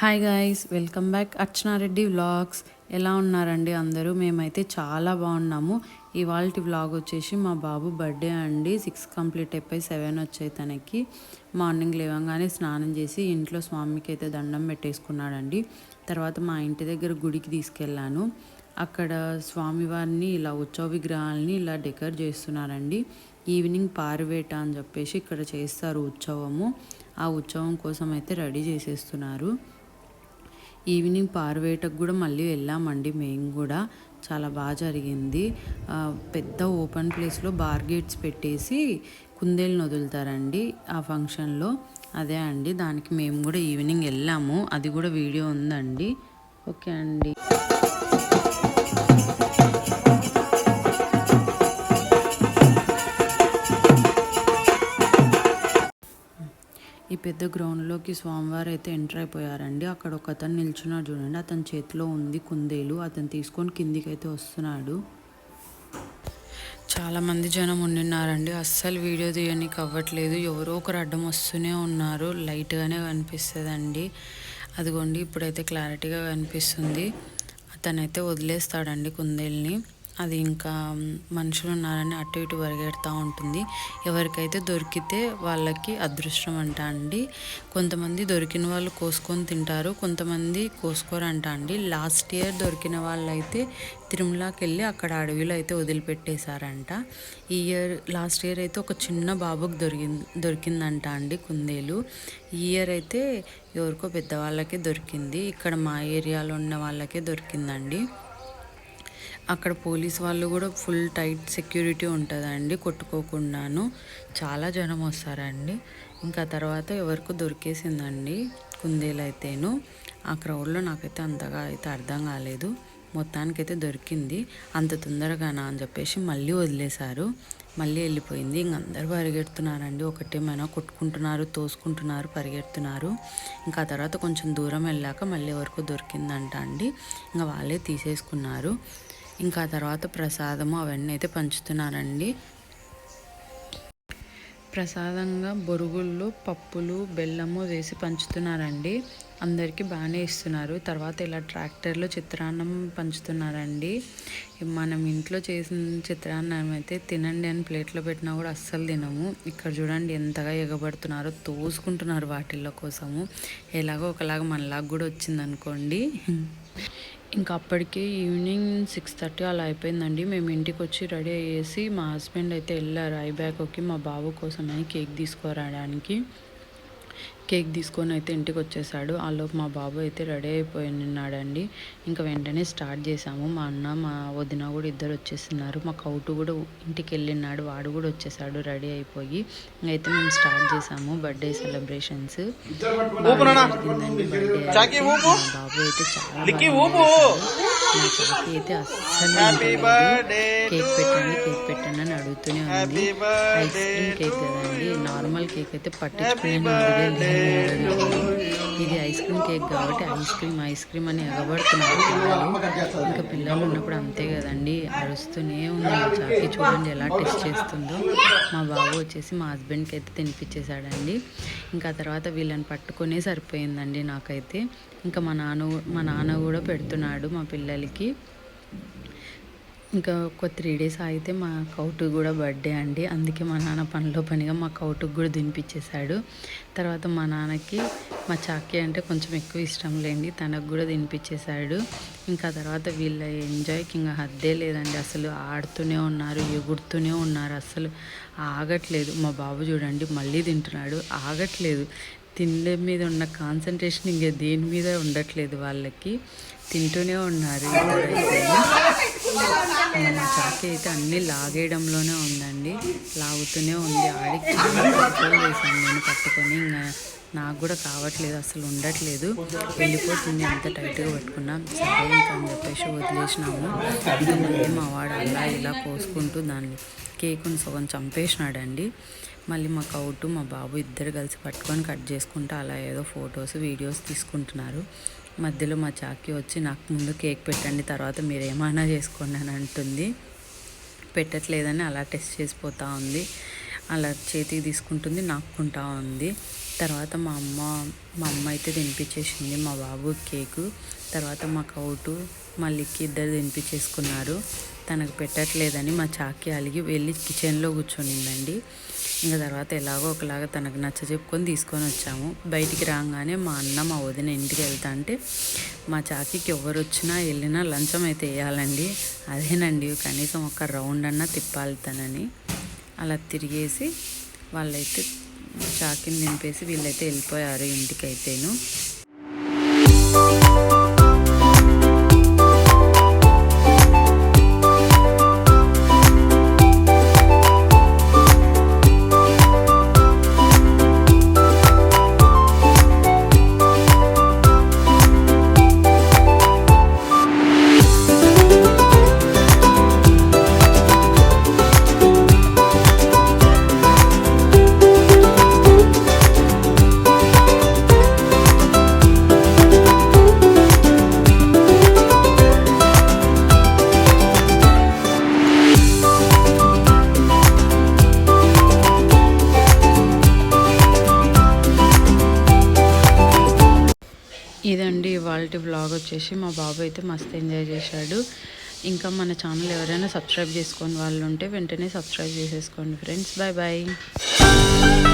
Hi guys welcome back Archana Reddy vlogs ఎలా ఉన్నారండి అందరూ? మేమైతే చాలా బాగున్నాము. ఇవాళ వ్లాగ్ వచ్చేసి మా బాబు బర్త్డే అండి. సిక్స్ కంప్లీట్ అయిపోయి సెవెన్ వచ్చాయి తనకి. మార్నింగ్ లేవగానే స్నానం చేసి ఇంట్లో స్వామికి అయితే దండం పెట్టేసుకున్నాడండి. తర్వాత మా ఇంటి దగ్గర గుడికి తీసుకెళ్ళాను. అక్కడ స్వామివారిని ఇలా ఉత్సవ విగ్రహాలని ఇలా డెకర్ చేస్తున్నారండి. ఈవినింగ్ పారివేట అని చెప్పేసి ఇక్కడ చేస్తారు ఉత్సవము. ఆ ఉత్సవం కోసం అయితే రెడీ చేసేస్తున్నారు. ఈవినింగ్ పారువేటకు కూడా మళ్ళీ వెళ్ళామండి. మేము కూడా చాలా బాగా జరిగింది. పెద్ద ఓపెన్ ప్లేస్లో బార్ గేట్స్ పెట్టేసి కుందేళ్ళని వదులుతారండి ఆ ఫంక్షన్లో. అదే అండి దానికి మేము కూడా ఈవినింగ్ వెళ్ళాము. అది కూడా వీడియో ఉందండి. ఓకే అండి. ఈ పెద్ద గ్రౌండ్లోకి స్వామివారు అయితే ఎంటర్ అయిపోయారండి. అక్కడ ఒక అతను నిల్చున్నాడు చూడండి. అతని చేతిలో ఉంది కుందేలు. అతను తీసుకొని కిందికి అయితే వస్తున్నాడు. చాలామంది జనం ఉండిన్నారండి. అస్సలు వీడియో తీయడానికి అవ్వట్లేదు. ఎవరో ఒకరు అడ్డం వస్తూనే ఉన్నారు. లైట్గానే కనిపిస్తుందండి. అదిగోండి ఇప్పుడైతే క్లారిటీగా కనిపిస్తుంది. అతనైతే వదిలేస్తాడండి కుందేల్ని. అది ఇంకా మనుషులు ఉన్నారని అటు ఇటు పరిగెడతా ఉంటుంది. ఎవరికైతే దొరికితే వాళ్ళకి అదృష్టం అంట అండి. కొంతమంది దొరికిన వాళ్ళు కోసుకొని తింటారు కొంతమంది కోసుకోరంట అండి. లాస్ట్ ఇయర్ దొరికిన వాళ్ళైతే తిరుమలకి వెళ్ళి అక్కడ అడవిలో అయితే వదిలిపెట్టేశారంట. ఈ ఇయర్ లాస్ట్ ఇయర్ అయితే ఒక చిన్న బాబుకి దొరికింది దొరికిందంట అండి కుందేలు. ఈ ఇయర్ అయితే ఎవరికో పెద్దవాళ్ళకే దొరికింది. ఇక్కడ మా ఏరియాలో ఉన్న వాళ్ళకే దొరికిందండి. అక్కడ పోలీస్ వాళ్ళు కూడా ఫుల్ టైట్ సెక్యూరిటీ ఉంటుందండి కొట్టుకోకుండాను. చాలా జనం వస్తారండి. ఇంకా తర్వాత ఎవరికో దొరికేసిందండి కుందేలు అయితేను ఆ క్రౌడ్లో నాకైతే అంతగా అయితే అర్థం కాలేదు. మొత్తానికైతే దొరికింది. అంత తొందరగానా అని చెప్పేసి మళ్ళీ వదిలేశారు. మళ్ళీ వెళ్ళిపోయింది. ఇంక అందరు పరిగెడుతున్నారండి. ఒకటేమైనా కొట్టుకుంటున్నారు తోసుకుంటున్నారు పరిగెడుతున్నారు. ఇంకా తర్వాత కొంచెం దూరం వెళ్ళాక మళ్ళీ ఎవరికో దొరికిందంట అండి. ఇంకా వాళ్ళే తీసేసుకున్నారు. ఇంకా తర్వాత ప్రసాదము అవన్నీ అయితే పంచుతున్నారండి ప్రసాదంగా బొరుగుళ్ళు పప్పులు బెల్లము వేసి పంచుతున్నారండి. అందరికీ బాగానే ఇస్తున్నారు. తర్వాత ఇలా ట్రాక్టర్లో చిత్రాన్నం పంచుతున్నారండి. మనం ఇంట్లో చేసిన చిత్రాన్నం అయితే తినండి అని ప్లేట్లో పెట్టినా కూడా అస్సలు తినము. ఇక్కడ చూడండి ఎంతగా ఎగబడుతున్నారో తోసుకుంటున్నారు వాటిల్లో కోసము. ఎలాగో ఒకలాగా మనలాగా కూడా వచ్చిందనుకోండి. ఇంకా అప్పటికే ఈవినింగ్ సిక్స్ థర్టీ అలా అయిపోయిందండి. మేము ఇంటికి వచ్చి రెడీ అయ్యేసి మా హస్బెండ్ అయితే వెళ్ళారు ఐబ్యాక్కి మా బాబు కోసమని కేక్ తీసుకురావడానికి. కేక్ తీసుకొని అయితే ఇంటికి వచ్చేసాడు. ఆలోపు మా బాబు అయితే రెడీ అయిపోయి ఉన్నాడండి. ఇంకా వెంటనే స్టార్ట్ చేసాము మా అన్న మా వదిన కూడా ఇద్దరు వచ్చేస్తున్నారు. మా కౌటు కూడా ఇంటికి వెళ్ళినాడు వాడు కూడా వచ్చేసాడు రెడీ అయిపోయి. అయితే మేము స్టార్ట్ చేసాము బర్త్డే సెలబ్రేషన్స్. జరిగిందండి బర్త్డే బాబు అయితే చాలా చాకి అయితే అస్సలు. కేక్ పెట్టండి కేక్ పెట్టండి అని అడుగుతూనే ఉంది. ఐస్ క్రీమ్ కేక్ కదండి. నార్మల్ కేక్ అయితే పట్టించుకునే లేదు. ఇది ఐస్ క్రీమ్ కేక్ కాబట్టి ఐస్ క్రీమ్ ఐస్ క్రీమ్ అని ఎగబడుతున్నారు పిల్లలు. ఇంకా పిల్లలు ఉన్నప్పుడు అంతే కదండి అరుస్తూనే ఉంది చాకి చూడండి ఎలా టెస్ట్ చేస్తుందో. మా బాబు వచ్చేసి మా హస్బెండ్కి అయితే తినిపించేశాడండి ఇంకా తర్వాత వీళ్ళని పట్టుకునే సరిపోయిందండి నాకైతే. ఇంకా మా నాన్న మా నాన్న కూడా పెడుతున్నాడు మా పిల్లలకి. ఇంకా ఒక త్రీ డేస్ అయితే మా కౌటు కూడా బర్త్డే అండి. అందుకే మా నాన్న పనిలో పనిగా మా కౌటుకు కూడా తినిపించేశాడు తర్వాత మా నాన్నకి మా చాకి అంటే కొంచెం ఎక్కువ ఇష్టం లేండి. తనకు కూడా తినిపించేశాడు ఇంకా తర్వాత వీళ్ళ ఎంజాయ్కి ఇంకా హద్దే లేదండి. అసలు ఆడుతూనే ఉన్నారు ఎగురుతూనే ఉన్నారు. అసలు ఆగట్లేదు. మా బాబు చూడండి మళ్ళీ తింటున్నాడు. ఆగట్లేదు. తిండి మీద ఉన్న కాన్సన్ట్రేషన్ ఇంకా దేని మీద ఉండట్లేదు వాళ్ళకి. తింటూనే ఉన్నారు ఇద్దరైతే. చాకి అయితే అన్నీ లాగేయడంలోనే ఉందండి. లాగుతూనే ఉంది. ఆడికి కంట్రోల్ చేశాను నేను. పట్టుకొని ఇంకా నాకు కూడా కావట్లేదు అసలు ఉండట్లేదు. వెళ్ళిపోతుంది అంత టైట్గా పట్టుకున్నాం సరే ఇంకా అని చెప్పేసి వదిలేసినాము. ఇంకా మళ్ళీ మా వాడు అలా ఇలా కోసుకుంటూ దాన్ని కేకుని సగం చంపేసినాడండి. మళ్ళీ మా కౌటు మా బాబు ఇద్దరు కలిసి పట్టుకొని కట్ చేసుకుంటూ అలా ఏదో ఫొటోస్ వీడియోస్ తీసుకుంటున్నారు. మధ్యలో మా చాకి వచ్చి నాకు ముందు కేక్ పెట్టండి తర్వాత మీరు ఏమైనా చేసుకోండి అని అంటుంది. పెట్టట్లేదని అలా టెస్ట్ చేసిపోతూ ఉంది. అలా చేతికి తీసుకుంటుంది నాక్కుంటా ఉంది. తర్వాత మా అమ్మ మా అమ్మ అయితే తినిపించేసింది మా బాబు కేకు. తర్వాత మా కౌటు మళ్ళీకి ఇద్దరు తినిపించేసుకున్నారు. తనకు పెట్టట్లేదని మా చాకి అలిగి వెళ్ళి కిచెన్లో కూర్చొనిందండి. ఇంకా తర్వాత ఎలాగో ఒకలాగా తనకు నచ్చ చెప్పుకొని తీసుకొని వచ్చాము. బయటికి రాగానే మా అన్న మా వదిన ఇంటికి వెళ్తా అంటే మా చాకీకి ఎవరు వచ్చినా వెళ్ళినా లంచం అయితే వేయాలండి. అదేనండి కనీసం ఒక రౌండ్ అన్నా తిప్పాలి తనని. అలా తిరిగేసి వాళ్ళైతే చాకిని నింపేసి వీళ్ళైతే వెళ్ళిపోయారు ఇంటికైతేను. బ్లాగ్ వచ్చేసి మా బాబు అయితే మస్తు ఎంజాయ్ చేశాడు. ఇంకా మన ఛానల్ ఎవరైనా సబ్స్క్రైబ్ చేసుకొని వాళ్ళు ఉంటే వెంటనే సబ్స్క్రైబ్ చేసేసుకోండి ఫ్రెండ్స్. Bye bye.